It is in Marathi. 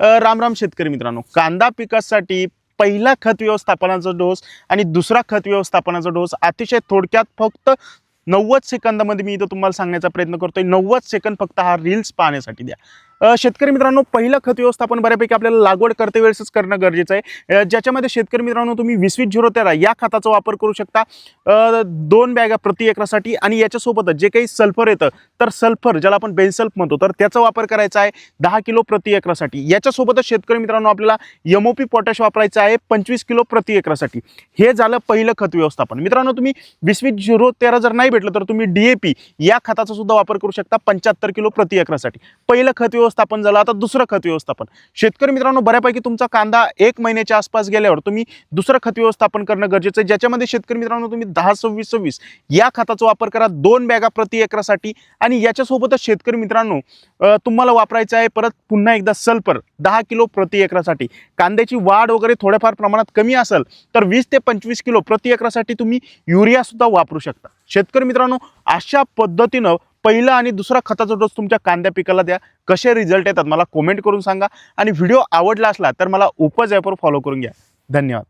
राम राम शेतकरी मित्रांनो. कांदा पिकासाठी पहिला खत व्यवस्थापनाचा डोस आणि दुसरा खत व्यवस्थापनाचा डोस अतिशय थोडक्यात फक्त नव्वद सेकंदामध्ये मी इथं तुम्हाला सांगण्याचा प्रयत्न करतोय. नव्वद सेकंद फक्त हा रील्स पाहण्यासाठी द्या. शेतकरी मित्रांनो पहिलं खत व्यवस्थापन बऱ्यापैकी आपल्याला लागवड करते वेळेसच करणं गरजेचं आहे. ज्याच्यामध्ये शेतकरी मित्रांनो तुम्ही वीस वीस झिरो तेरा या खताचा वापर करू शकता. दोन बॅगा प्रति एकरासाठी आणि याच्यासोबतच जे काही सल्फर येतं तर सल्फर ज्याला आपण बेनसल्फ म्हणतो तर त्याचा वापर करायचा आहे दहा किलो प्रति एकरासाठी. याच्यासोबतच शेतकरी मित्रांनो आपल्याला एमओपी पोटॅश वापरायचं आहे पंचवीस किलो प्रति एकरासाठी. हे झालं पहिलं खत व्यवस्थापन. मित्रांनो तुम्ही वीस वीस झिरो तेरा जर नाही भेटलं तर तुम्ही डीएपी या खताचा सुद्धा वापर करू शकता पंच्याहत्तर किलो प्रति एकरासाठी. पहिलं खत व्यवस्थापन झालं आता दुसरं खत व्यवस्थापन. शेतकरी मित्रांनो बऱ्यापैकी तुमचा कांदा एक महिन्याच्या आसपास गेल्यावर तुम्ही दुसरं खत व्यवस्थापन करणं गरजेचं आहे. ज्याच्यामध्ये शेतकरी मित्रांनो तुम्ही दहा सव्वीस सव्वीस या खताचा वापर करा दोन बॅगा प्रति एकरासाठी आणि याच्यासोबतच शेतकरी मित्रांनो तुम्हाला वापरायचं आहे परत पुन्हा एकदा सल्फर दहा किलो प्रति एकरासाठी. कांद्याची वाढ वगैरे थोड्याफार प्रमाणात कमी असेल तर वीस ते पंचवीस किलो प्रति एकरासाठी तुम्ही युरियासुद्धा वापरू शकता. शेतकरी मित्रांनो अशा पद्धतीनं पहिला आणि दुसरा खताचा डोस तुमच्या कांद्या पिकाला द्या. कसे रिझल्ट येतात मला कमेंट करून सांगा. आणि व्हिडिओ आवडला असला तर मला उपज ॲपवर फॉलो करून घ्या. धन्यवाद.